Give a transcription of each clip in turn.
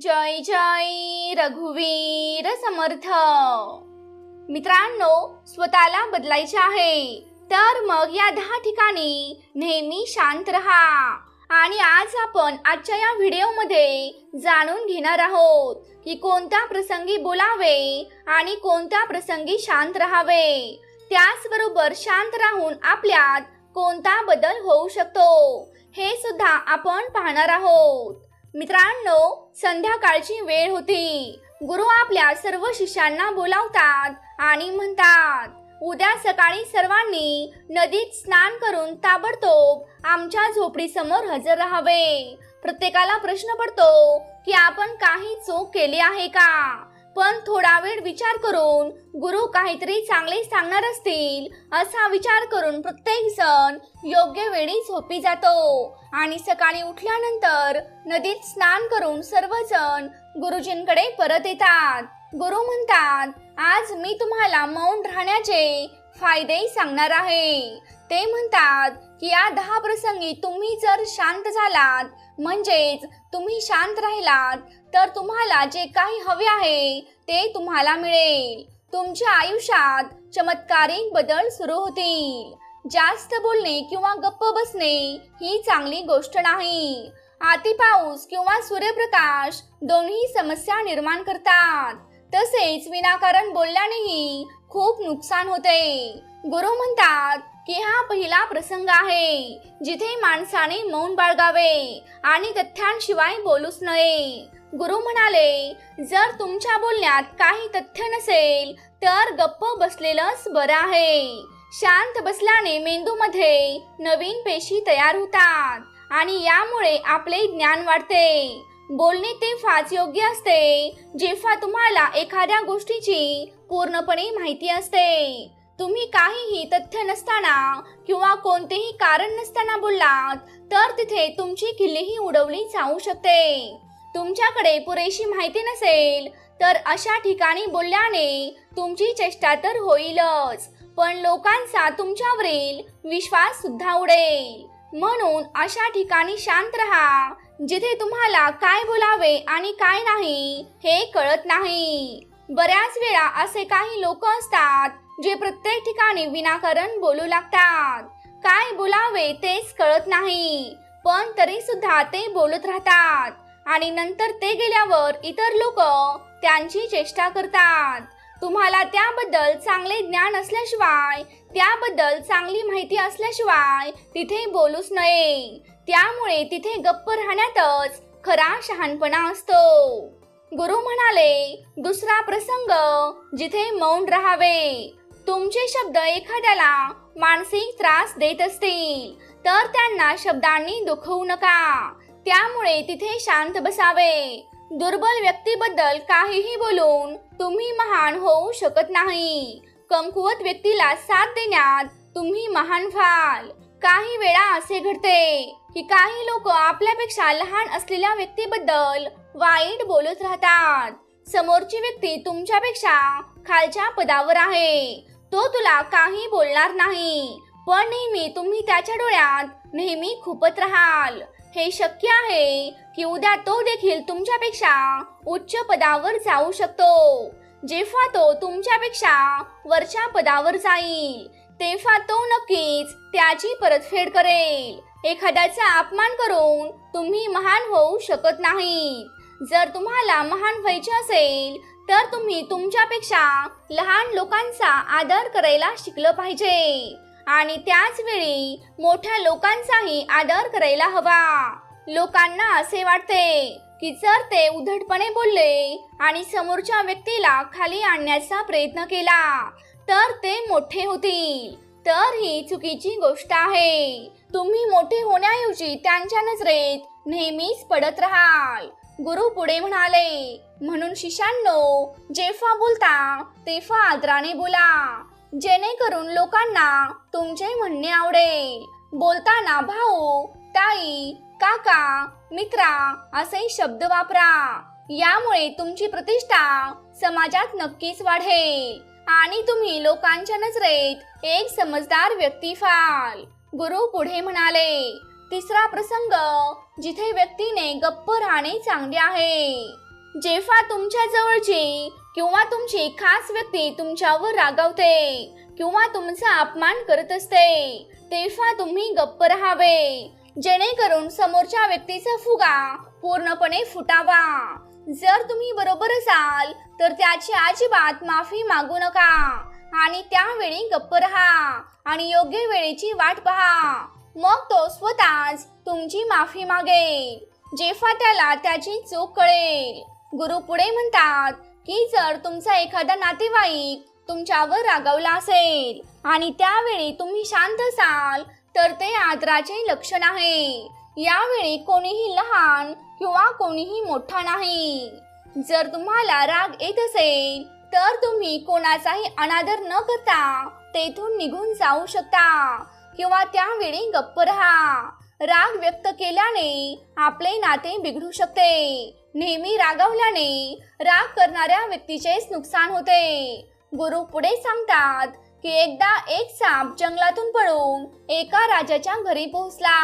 जय जय रघुवीर समर्थ. मित्रांनो स्वतःला बदलायचे आहे. तर मग या दहा ठिकाणी नेहमी शांत राहा. आणि आज आपण आजच्या या व्हिडिओमध्ये जाणून घेणार आहोत की कोणत्या प्रसंगी बोलावे आणि कोणत्या प्रसंगी शांत राहावे. त्याचबरोबर शांत राहून आपल्यात कोणता बदल होऊ शकतो हे सुद्धा आपण पाहणार आहोत. मित्रांनो संध्याकाळची वेळ होती. गुरु आपल्या सर्व शिष्यांना बोलावतात आणि म्हणतात उद्या सकाळी सर्वांनी नदीत स्नान करून ताबडतोब आमच्या झोपडी समोर हजर राहावे. प्रत्येकाला प्रश्न पडतो की आपण काही चूक केली आहे का? पण थोडा वेळ विचार करून गुरु काहीतरी चांगले सांगणार असतील असा विचार करून प्रत्येक जण योग्य वेळी झोपी जातो. आणि सकाळी उठल्यानंतर नदीत स्नान करून सर्वजण गुरुजींकडे परत येतात. गुरु म्हणतात आज मी तुम्हाला मौन राहण्याचे फायदेही सांगणार आहे. ते म्हणतात की या दहा प्रसंगी तुम्ही जर शांत झालात म्हणजेच तुम्ही शांत राहिलात तर तुम्हाला जे काही हवे आहे ते तुम्हाला मिळेल. तुमच्या आयुष्यात चमत्कारिक बदल सुरू होतील. जास्त बोलणे किंवा गप्प बसणे ही चांगली गोष्ट नाही. अति पाऊस किंवा सूर्यप्रकाश दोन्ही समस्या निर्माण करतात. तसेच विनाकारण बोलल्यानेही खूप नुकसान होते. गुरु म्हणतात की हा पहिला प्रसंग आहे जिथे माणसाने मौन बाळगावे आणि तथ्यांशिवाय बोलूच नये. गुरु म्हणाले जर तुमच्या बोलण्यात काही तथ्य नसेल तर गप्प बसलेलंच बरं आहे. शांत बसल्याने मेंदूमध्ये नवीन पेशी तयार होतात आणि यामुळे आपले ज्ञान वाढते. बोलणे ते फाच योग्य असते. जेव्हा तुम्हाला एखाद्या गोष्टीची पूर्णपणे माहिती असते तुम्ही काहीही तथ्य नसताना किंवा कोणतेही कारण नसताना बोललात तर तिथे तुमची किल्लीही उडवली जाऊ शकते. तुमच्याकडे पुरेशी माहिती नसेल तर अशा ठिकाणी बोलल्याने तुमची चेष्टा तर होईलच पण लोकांचा तुमच्यावरील विश्वास सुद्धा उडेल. म्हणून अशा ठिकाणी शांत राहा जिथे तुम्हाला काय बोलावे आणि काय नाही हे कळत नाही. बऱ्याच वेळा असे काही लोक असतात जे प्रत्येक ठिकाणी विनाकारण बोलू लागतात. काय बोलावे तेच कळत नाही पण तरी सुद्धा ते बोलत राहतात. आणि नंतर ते गेल्यावर इतर लोक त्यांची चेष्टा करतात. तुम्हाला त्याबद्दल चांगले ज्ञान असल्याशिवाय त्याबद्दल चांगली माहिती असल्याशिवाय तिथे बोलूच नये. त्यामुळे तिथे गप्प राहण्यातच खरा शहाणपणा असतो. गुरु म्हणाले दुसरा प्रसंग जिथे मौन राहावे. तुमचे शब्द एखाद्याला मानसिक त्रास देत असतील तर त्यांना शब्दांनी दुखवू नका. त्यामुळे तिथे शांत बसावे. दुर्बल व्यक्तीबद्दल काहीही बोलून तुम्ही महान होऊ शकत नाही. कमकुवत व्यक्तीला साथ देण्यात तुम्ही महान व्हाल. काही वेळा असे घडते की काही लोक आपल्यापेक्षा लहान असलेल्या व्यक्तीबद्दल वाईट बोलत राहतात. समोरची व्यक्ती तुमच्यापेक्षा खालच्या पदावर आहे. तो तुला काही बोलणार नाही. पण नेहमी तुम्ही त्याच्या डोळ्यात नेहमी खुपत राहाल. हे शक्य आहे की उद्या तो देखील तुमच्यापेक्षा उच्च पदावर जाऊ शकतो. जेव्हा तो तुमच्यापेक्षा वरच्या पदावर जाईल तेव्हा तो नक्कीच त्याची परतफेड करेल. एखाद्याचा अपमान करून तुम्ही महान होऊ शकत नाही जर तुम्हाला महान व्हायचे असेल तर तुम्ही तुमच्यापेक्षा लहान लोकांचा आदर करायला शिकलं पाहिजे. आणि त्याचवेळी मोठ्या लोकांचाही आदर करायला हवा. लोकांना असे वाटते की जर ते उद्धटपणे बोलले आणि समोरच्या व्यक्तीला खाली आणण्याचा प्रयत्न केला तर ते मोठे होतील. तर ही चुकीची गोष्ट आहे. तुम्ही मोठे होण्याऐवजी त्यांच्या नजरेत नेहमीच पडत राहाल. गुरु पुढे म्हणाले म्हणून शिष्यांनो जेव्हा बोलता तेव्हा आदराने बोला. जेणेकरून लोकांना तुमचे म्हणणे आवडेल. बोलताना भाऊ ताई काका मित्रा असे शब्द वापरा. यामुळे तुमची प्रतिष्ठा समाजात नक्कीच वाढेल आणि तुम्ही लोकांच्या नजरेत एक समजदार व्यक्ती व्हाल. गुरु पुढे म्हणाले तिसरा प्रसंग जिथे व्यक्तीने गप्प राहणे चांगले आहे. जेव्हा तुमच्या जवळची किंवा तुमची खास व्यक्ती तुमच्यावर रागावते किंवा तुमचा अपमान करत असते तेव्हा तुम्ही गप्प राहावे. जेणेकरून समोरच्या व्यक्तीचा फुगा पूर्णपणे फुटावा. जर तुम्ही बरोबर असाल तर त्याची अजिबात माफी मागू नका आणि त्यावेळी गप्प राहा आणि योग्य वेळेची वाट पहा. मग तो स्वतःच तुमची माफी मागेल जेव्हा त्याला त्याची चूक कळेल. गुरु पुढे म्हणतात की जर तुमचा एखादा नातेवाईक तुमच्यावर रागवला असेल आणि त्यावेळी तुम्ही शांत असाल तर ते आदराचे लक्षण आहे. यावेळी कोणीही लहान किंवा कोणीही मोठा नाही. जर तुम्हाला राग येत असेल तर तुम्ही कोणाचाही अनादर न करता तेथून निघून जाऊ शकता किंवा त्यावेळी गप्प राहा. राग व्यक्त केल्याने आपले नाते बिघडू शकते. नेहमी रागावल्याने राग करणाऱ्या व्यक्तीचेच नुकसान होते. गुरु पुढे सांगतात की एकदा एक साप जंगलातून पळून एका राजाच्या घरी पोहोचला.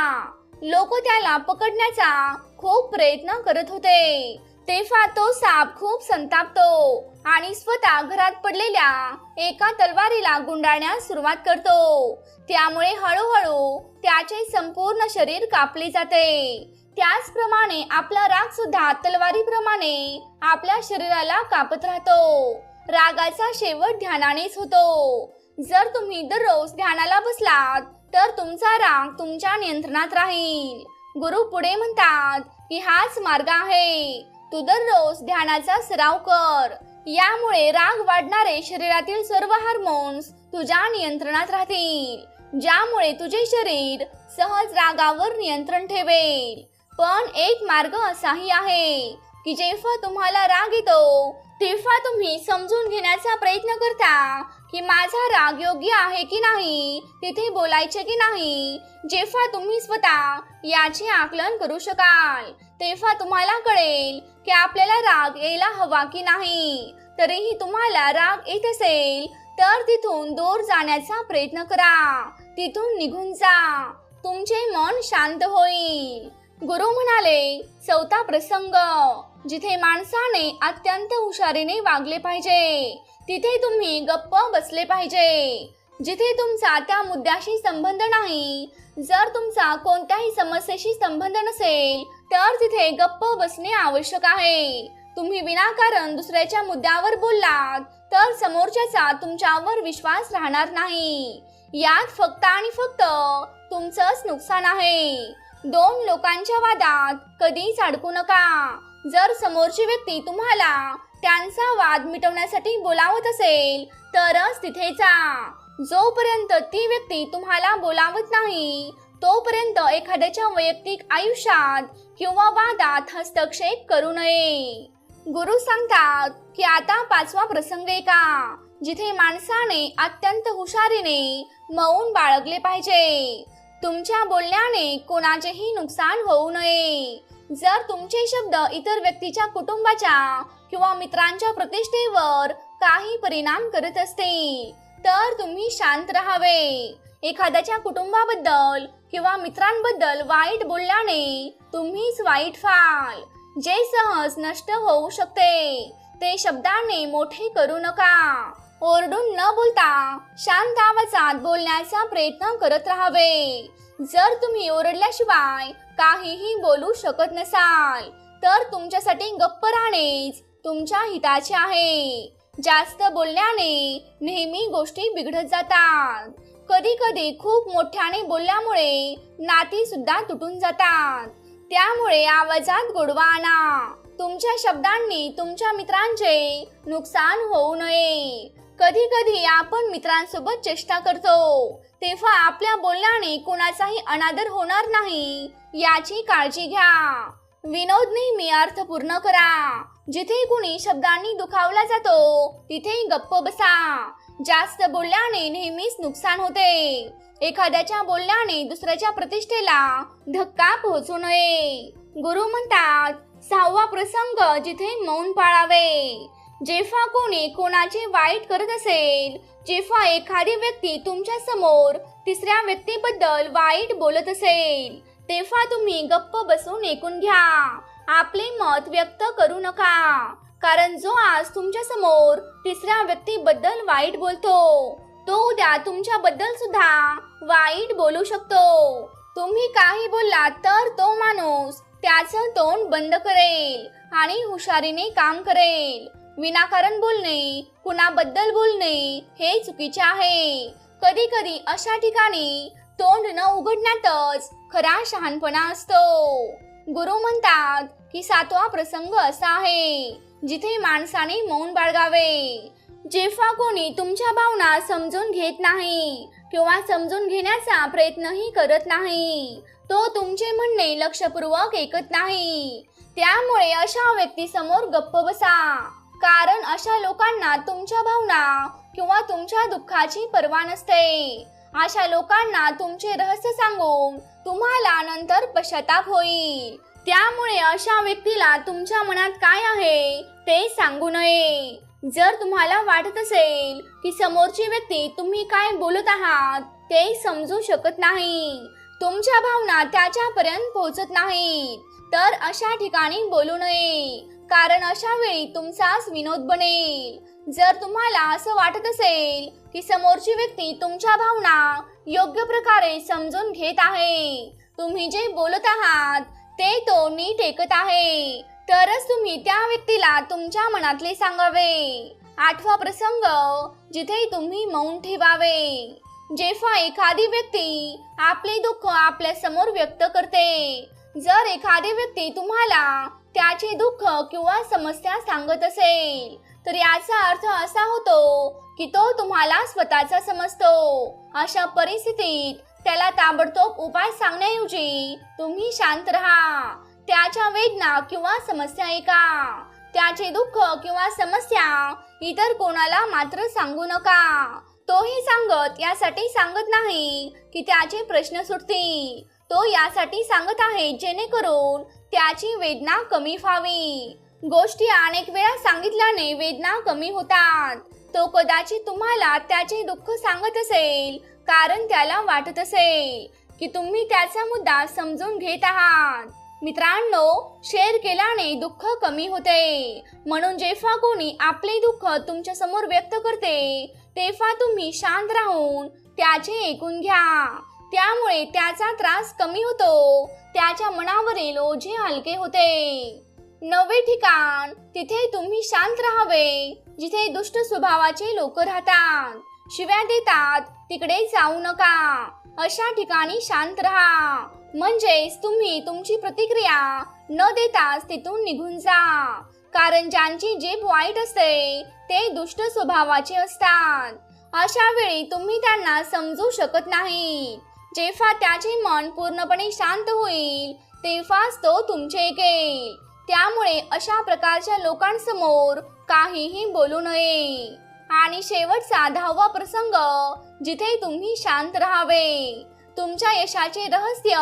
लोक त्याला पकडण्याचा खूप प्रयत्न करत होते. तेव्हा तो साप खूप संतापतो आणि स्वतः घरात पडलेल्या एका तलवारीला गुंडाळण्यास सुरुवात करतो. त्यामुळे हळूहळू त्याचे संपूर्ण शरीर कापले जाते. त्याचप्रमाणे आपला राग सुद्धा तलवारीप्रमाणे आपल्या शरीराला कापत राहतो. रागाचा शेवट ध्यानानेच होतो. जर तुम्ही दररोज ध्यानाला बसलात तर तुमचा राग तुमच्या नियंत्रणात राहील. गुरु पुढे म्हणतात की हाच मार्ग आहे. तू दररोज ध्यानाचा सराव कर. यामुळे राग वाढणारे शरीरातील सर्व हार्मोन्स तुझ्या नियंत्रणात राहतील. ज्यामुळे तुझे शरीर सहज रागावर नियंत्रण ठेवेल. पण एक मार्ग असाही आहे की जेव्हा तुम्हाला राग येतो तेव्हा तुम्ही समजून घेण्याचा प्रयत्न करता की माझा राग योग्य आहे की नाही तिथे बोलायचे की नाही. जेव्हा तुम्ही स्वतः याचे आकलन करू शकाल तेव्हा तुम्हाला कळेल की आपल्याला राग यायला हवा की नाही. तरीही तुम्हाला राग येत असेल तर तिथून दूर जाण्याचा प्रयत्न करा. तिथून निघून जा. तुमचे मन शांत होईल. गुरु म्हणाले चौथा प्रसंग. जिथे माणसाने अत्यंत हुशारीने वागले पाहिजे तिथे तुम्ही गप्प बसले पाहिजे. जिथे तुमचा त्या मुद्द्याशी संबंध नाही जर तुमचा कोणत्याही समस्येशी संबंध नसेल तर तिथे गप्प बसणे आवश्यक आहे. तुम्ही विनाकारण दुसऱ्याच्या मुद्द्यावर बोललात तर समोरच्याचा तुमच्यावर विश्वास राहणार नाही. यात फक्त आणि फक्त तुमचंच नुकसान आहे. दोन लोकांच्या वादात कधीच अडकू नका. जर समोरची व्यक्ती तुम्हाला त्यांचा वाद मिटवण्यासाठी बोलावत असेल तरच तिथे जा. जोपर्यंत ती व्यक्ती तुम्हाला बोलावत नाही तोपर्यंत एखाद्याच्या वैयक्तिक आयुष्यात किंवा वादात हस्तक्षेप करू नये. गुरु सांगतात की आता पाचवा प्रसंग का? जिथे माणसाने अत्यंत हुशारीने मौन बाळगले पाहिजे. तुमच्या बोलण्याने कोणाचेही नुकसान होऊ नये. जर तुमचे शब्द इतर व्यक्तीच्या कुटुंबाच्या किंवा मित्रांच्या प्रतिष्ठेवर काही परिणाम करत असतील तर तुम्ही शांत राहावे. एखाद्याच्या कुटुंबाबद्दल किंवा मित्रांबद्दल वाईट बोलल्याने तुम्हीच वाईट व्हाल. जे सहज नष्ट होऊ शकते ते शब्दाने मोठे करू नका. ओरडून न बोलता शांत आवाजात बोलण्याचा प्रयत्न करत राहावे. जर तुम्ही ओरडल्याशिवाय काहीही बोलू शकत नसाल तर तुमच्यासाठी गप्प राहणेच तुमच्या हिताचे आहे. जास्त बोलण्याने नेहमी गोष्टी बिघडत जातात. कधी कधी खूप मोठ्याने बोलल्यामुळे नाती सुद्धा तुटून जातात. त्यामुळे आवाजात गोडवा आणा. तुमच्या शब्दांनी तुमच्या मित्रांचे नुकसान होऊ नये. कधी कधी आपण मित्रांसोबत चेष्टा करतो. तेव्हा आपल्या बोलण्याने कोणाचाही अनादर होणार नाही. याची काळजी घ्या. विनोद नेहमी अर्थपूर्ण करा. जिथे कुणी शब्दांनी दुखावला जातो तिथे गप्प बसा. जास्त बोलल्याने नेहमीच नुकसान होते. एखाद्याच्या बोलण्याने दुसऱ्याच्या प्रतिष्ठेला धक्का पोहोचू नये. गुरु म्हणतात सहावा प्रसंग जिथे मौन पाळावे. जेव्हा कोणी कोणाचे वाईट करत असेल जेव्हा एखादी व्यक्ती तुमच्यासमोर तिसऱ्या व्यक्तीबद्दल वाईट बोलत असेल तेव्हा तुम्ही गप्प बसून ऐकून घ्या. आपले मत व्यक्त करू नका. कारण जो आज तुमच्यासमोर तिसऱ्या व्यक्तीबद्दल वाईट बोलतो तो उद्या तुमच्याबद्दल सुद्धा वाईट बोलू शकतो. तुम्ही काही बोललात तर तो माणूस त्याचं तोंड बंद करेल आणि हुशारीने काम करेल. विनाकारण बोलणे कुणाबद्दल बोलणे हे चुकीचे आहे. कधी कधी अशा ठिकाणी तोंड न उघडण्यातच खरा शहाणपणा असतो. गुरु म्हणतात की सातवा प्रसंग असा आहे जिथे माणसाने मौन बाळगावे. जेव्हा कोणी तुमच्या भावना समजून घेत नाही किंवा समजून घेण्याचा प्रयत्नही करत नाही तो तुमचे म्हणणे लक्षपूर्वक ऐकत नाही. त्यामुळे अशा व्यक्तीसमोर गप्प बसा. कारण अशा लोकांना तुमच्या भावना किंवा तुमच्या दुःखाची पर्वा नसते. अशा लोकांना तुमचे रहस्य सांगून तुम्हाला नंतर पश्चाताप होईल. त्यामुळे अशा व्यक्तीला तुमच्या मनात काय आहे ते सांगू नये. जर तुम्हाला वाटत असेल की समोरची व्यक्ती तुम्ही काय बोलत आहात ते समजू शकत नाही. तुमच्या भावना त्याच्यापर्यंत पोहोचत नाहीत. तर अशा ठिकाणी बोलू नये. कारण अशा वेळी तुमचाच विनोद बनेल. जर तुम्हाला असं वाटत असेल की समोरची व्यक्ती तुमच्या भावना योग्य प्रकारे समजून घेत आहे तुम्ही जे बोलत आहात ते तो नीट ऐकत आहे तरच तुम्ही त्या व्यक्तीला तुमच्या मनातले सांगावे. आठवा प्रसंग जिथे तुम्ही मौन ठेवावे. जेव्हा एखादी व्यक्ती आपले दुःख आपल्यासमोर व्यक्त करते जर एखादी व्यक्ती तुम्हाला त्याचे दुःख किंवा समस्या सांगत असेल. तर याचा अर्थ असा होतो की तो तुम्हाला स्वतःचा समजतो. अशा परिस्थितीत त्याला ताबडतोब उपाय सांगण्याऐवजी तुम्ही शांत राहा. त्याच्या वेदना किंवा समस्या ऐका. त्याचे दुःख किंवा समस्या इतर कोणाला मात्र सांगू नका. तोही सांगत यासाठी सांगत नाही की त्याचे प्रश्न सुटतील. तो यासाठी सांगत आहे जेणेकरून त्याची वेदना कमी व्हावी. गोष्टी अनेक वेळा सांगितल्याने वेदना कमी होतात. तो कदाचित तुम्हाला त्याचे दुःख सांगत असेल कारण त्याला वाटत असेल की तुम्ही त्याचा मुद्दा समजून घेत आहात. मित्रांनो शेअर केल्याने दुःख कमी होते. म्हणून जेव्हा कोणी आपले दुःख तुमच्यासमोर व्यक्त करते तेव्हा तुम्ही शांत राहून त्याचे ऐकून घ्या. त्यामुळे त्याचा त्रास कमी होतो. त्याच्या मनावरील ओझे हलके होते. नवे ठिकाण तिथे तुम्ही शांत राहावे. जिथे दुष्ट स्वभावाचे लोक राहतात. शिव्या देतात तिकडे जाऊ नका. अशा ठिकाणी शांत राहा. म्हणजेच तुम्ही तुमची प्रतिक्रिया न देताच तिथून निघून जा. कारण ज्यांची जीभ वाईट असते ते दुष्ट स्वभावाचे असतात. अशा वेळी तुम्ही त्यांना समजू शकत नाही. जेव्हा त्याचे मन पूर्णपणे शांत होईल तेव्हाच तो तुमचे येईल त्यामुळे अशा प्रकारच्या लोकांसमोर काहीही बोलू नये. आणि शेवटचा दहावा प्रसंग जिथे तुम्ही शांत राहावे. तुमच्या यशाचे रहस्य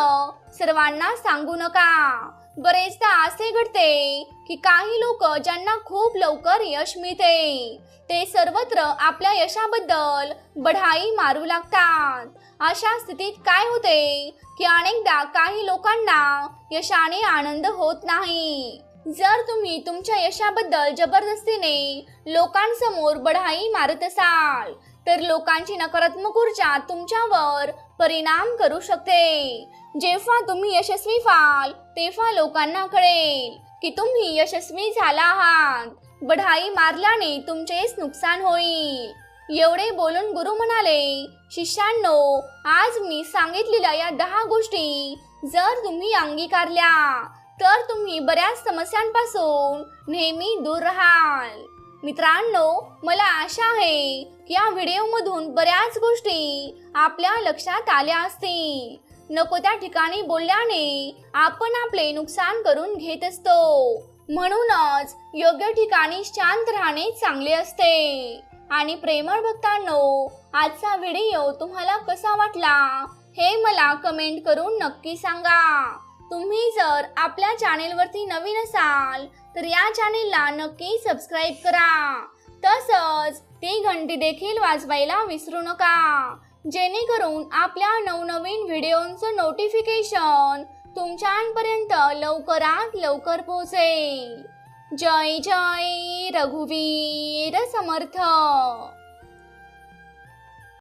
सर्वांना सांगू नका. बरेचदा असे घडते की काही लोक ज्यांना खूप लवकर यश मिळते ते सर्वत्र आपल्या यशाबद्दल बढाई मारू लागतात. अशा स्थितीत काय होते की अनेकदा काही लोकांना यशाने आनंद होत नाही. जर तुम्ही तुमच्या यशाबद्दल जबरदस्तीने लोकांसमोर बढाई मारत असाल तर लोकांची नकारात्मक ऊर्जा तुमच्यावर परिणाम करू शकते. जेव्हा तुम्ही यशस्वी व्हाल तेव्हा लोकांना कळेल की तुम्ही यशस्वी झाला आहात. बढाई मारल्याने तुमचेच नुकसान होईल. एवढे बोलून गुरु म्हणाले शिष्यांनो आज मी सांगितलेल्या या दहा गोष्टी जर तुम्ही अंगीकारल्या तर तुम्ही बऱ्याच समस्यांपासून नेहमी दूर राहाल. मित्रांनो मला आशा आहे की या व्हिडिओमधून बऱ्याच गोष्टी आपल्या लक्षात आल्या असतील. नको त्या ठिकाणी बोलल्याने आपण आपले नुकसान करून घेत असतो. म्हणूनच योग्य ठिकाणी शांत राहणे चांगले असते. आणि प्रेमळ भक्तांनो आजचा व्हिडिओ तुम्हाला कसा वाटला हे मला कमेंट करून नक्की सांगा. तुम्ही जर आपल्या चॅनेलवरती नवीन असाल तर या चॅनेलला नक्की सबस्क्राईब करा. तसंच ती घंटी देखील वाजवायला विसरू नका. जेणेकरून आपल्या नवनवीन व्हिडिओंचं नोटिफिकेशन तुमच्यापर्यंत लवकरात लवकर पोहोचेल. जय जय रघुवीर समर्थ.